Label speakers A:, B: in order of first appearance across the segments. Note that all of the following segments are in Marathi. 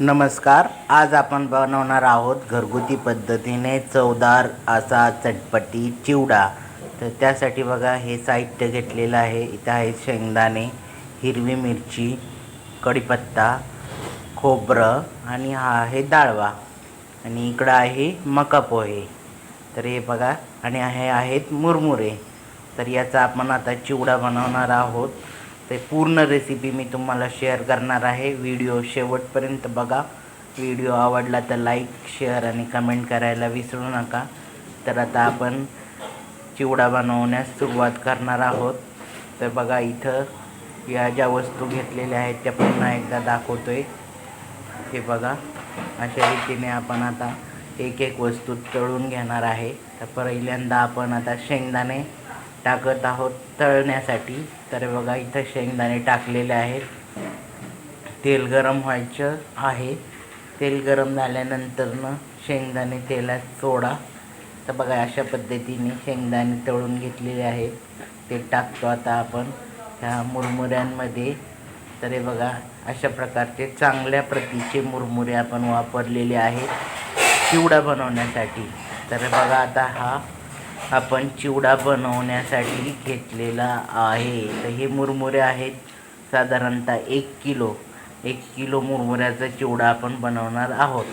A: नमस्कार आज आपण बनवणार आहोत घरगुती पद्धतीने चवदार असा चटपटी चिवडा. तर त्यासाठी बघा हे साहित्य घेतलेलं आहे. इथं आहे शेंगदाणे हिरवी मिरची कढीपत्ता खोबरं आणि हा आहे डाळवा. आणि इकडं आहे मका पोहे. तर हे बघा आणि हे आहेत मुरमुरे. तर याचा आपण आता चिवडा बनवणार आहोत. ते पूर्ण रेसिपी मी तुम्हाला शेअर करणार आहे. व्हिडिओ शेवटपर्यंत बघा. व्हिडिओ आवडला तर लाईक शेअर आणि कमेंट करायला विसरू नका. तर आता आपण चिवडा बनवण्यास सुरुवात करणार आहोत. तर बघा इथं या ज्या वस्तू घेतलेल्या आहेत त्या पुन्हा एकदा दाखवतोय. हे बघा. अशा रीतीने आपण आता एक एक वस्तू तळून घेणार आहे. तर पहिल्यांदा आपण आता शेंगदाणे टाकत आहोत तळण्यासाठी. तर बघा इथं शेंगदाणे टाकलेले आहेत. तेल गरम व्हायचं आहे. तेल गरम झाल्यानंतरनं शेंगदाणे तेलात सोडा. तर बघा अशा पद्धतीने शेंगदाणे तळून घेतलेले आहेत. ते टाकतो आता आपण ह्या मुरमुऱ्यांमध्ये. तर हे बघा अशा प्रकारचे चांगल्या प्रतीचे मुरमुरे आपण वापरलेले आहेत. चिवडा बनवण्यासाठी. तर बघा आता हा आपण चिवडा बनवण्यासाठी घेतलेला आहे. तर हे मुरमुरे आहेत. साधारणतः एक किलो. एक किलो मुरमुऱ्याचा चिवडा आपण बनवणार आहोत.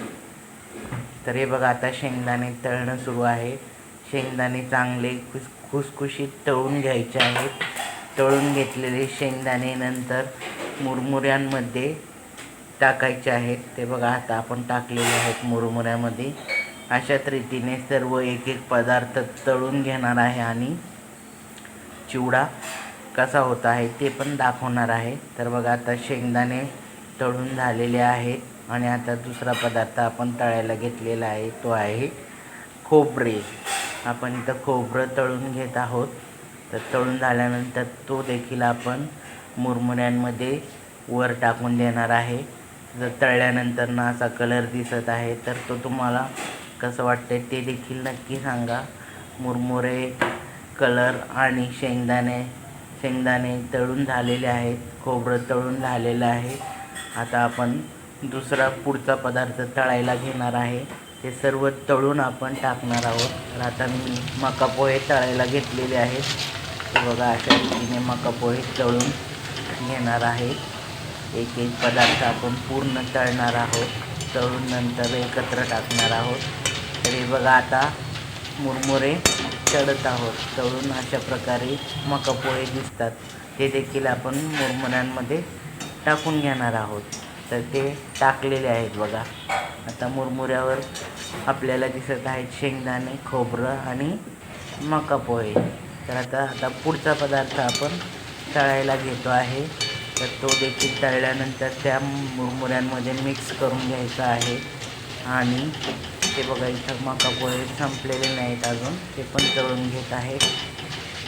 A: तर हे बघा आता शेंगदाणे तळणं सुरू आहे. शेंगदाणे चांगले खुस खुसखुशीत तळून घ्यायचे आहेत. तळून घेतलेले शेंगदाणे नंतर मुरमुऱ्यांमध्ये टाकायचे आहेत. ते बघा आता आपण टाकलेले आहेत मुरमुऱ्यामध्ये. अशाच रीतीने सर्व एक एक पदार्थ तळून घेणार आहे आणि चिवडा कसा होत आहे ते पण दाखवणार आहे. तर बघा आता शेंगदाणे तळून झालेले आहेत आणि आता दुसरा पदार्थ आपण तळायला घेतलेला आहे तो आहे खोबरे. आपण इथं खोबरं तळून घेत आहोत. तर तळून झाल्यानंतर तो देखील आपण मुरमुऱ्यांमध्ये वर टाकून देणार आहे. जर तळल्यानंतर ना असा कलर दिसत आहे तर तो तुम्हाला कसं वाटतं ते देखील नक्की सांगा. मुरमुरे कलर आणि शेंगदाणे शेंगदाणे तळून झालेले आहेत खोबरं तळून झालेलं आहे. आता आपण दुसरा पुढचा पदार्थ तळायला घेणार आहे. ते सर्व तळून आपण टाकणार आहोत. तर आता मी मका पोहे तळायला घेतलेले आहेत. ते बघा अशा रीतीने मका पोहे तळून घेणार आहे. एक एक पदार्थ आपण पूर्ण तळणार आहोत. तळून नंतर एकत्र टाकणार आहोत. तर हे बघा आता मुरमुरे चढत आहोत. तळून अशा प्रकारे मका पोहे दिसतात. ते देखील आपण मुरमुऱ्यांमध्ये टाकून घेणार आहोत. तर ते टाकलेले आहेत बघा. आता मुरमुऱ्यावर आपल्याला दिसत आहेत शेंगदाणे खोबरं आणि मका पोहे तर आता आता पुढचा पदार्थ आपण तळायला घेतो आहे. तर तो देखील तळल्यानंतर त्या मुरमुऱ्यांमध्ये मिक्स करून घ्यायचा आहे. आणि ते बघा इथं मका पोहे संपलेले नाहीत अजून. ते पण तळून घेत आहेत.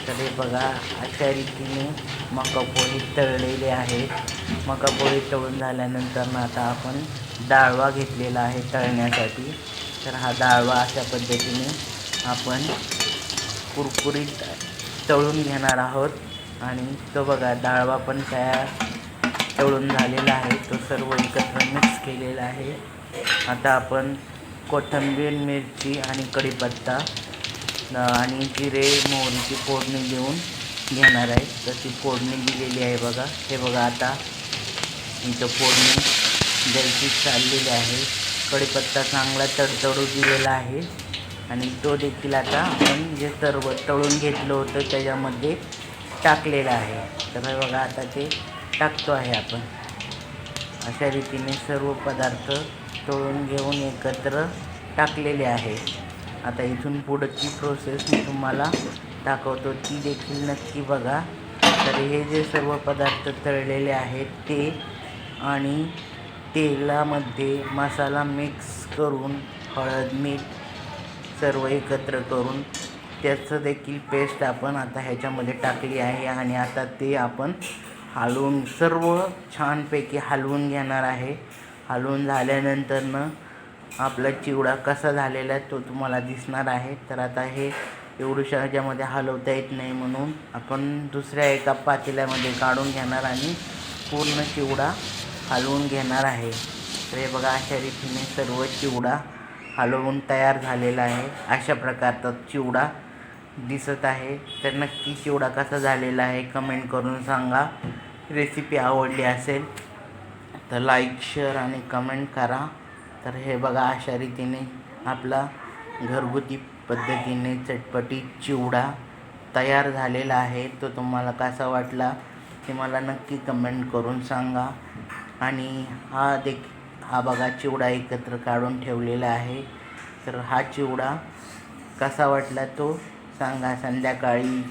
A: तर हे बघा अशा रीतीने मका पोहे तळलेले आहेत. मका पोहे तळून झाल्यानंतर ना आता आपण डाळवा घेतलेला आहे तळण्यासाठी. तर हा डाळवा अशा पद्धतीने आपण कुरकुरीत तळून घेणार आहोत. आणि तो बघा डाळवा पण तयार तळून झालेला आहे. तो सर्व एकत्र मिक्स केलेला आहे. आता आपण कोथिंबीर मिरची आणि कढीपत्ता आणि जिरे मोहरीची फोडणी देऊन घेणार आहे. तर ती फोडणी दिलेली आहे बघा. हे बघा आता इथं फोडणी द्यायची चाललेली आहे. कढीपत्ता चांगला तडतडू दिलेला आहे. आणि तो देखील आता आपण जे सर्व तळून घेतलं होतं त्याच्यामध्ये टाकलेलं आहे. तर हे बघा आता ते टाकतो आहे आपण. अशा रीतीने सर्व पदार्थ तळून घेऊन एकत्र टाकलेले आहे. आता इथून पुढची प्रोसेस मी तुम्हाला दाखवतो. ती देखील नक्की बघा. तर हे जे सर्व पदार्थ तळलेले आहेत ते आणि तेलामध्ये मसाला मिक्स करून हळद मीठ सर्व एकत्र करून त्याचं देखील पेस्ट आपण आता ह्याच्यामध्ये टाकली आहे आणि आता ते आपण हलवून सर्व छानपैकी हलवून घेणार आहे. हलवून झाल्यानंतरनं आपला चिवडा कसा झालेला आहे तो तुम्हाला दिसणार आहे. तर आता हे एवढूशा ह्याच्यामध्ये हलवता येत नाही म्हणून आपण दुसऱ्या एका पातेल्यामध्ये काढून घेणार आणि पूर्ण चिवडा हलवून घेणार आहे. तर हे बघा अशा रीतीने सर्व चिवडा हलवून तयार झालेला आहे. अशा प्रकारचा चिवडा दिसत आहे. तर नक्की चिवडा कसा झालेला आहे कमेंट करून सांगा. रेसिपी आवडली असेल तर लाईक शेअर आणि कमेंट करा. तर हे बघा अशा रीतीने आपला घरगुती पद्धतीने चटपटी चिवडा तयार झालेला आहे. तो तुम्हाला कसा वाटला ते मला नक्की कमेंट करून सांगा. आणि हा देख हा बघा चिवडा एकत्र काढून ठेवलेला आहे. तर हा चिवडा कसा वाटला तो सांगा. संध्याकाळी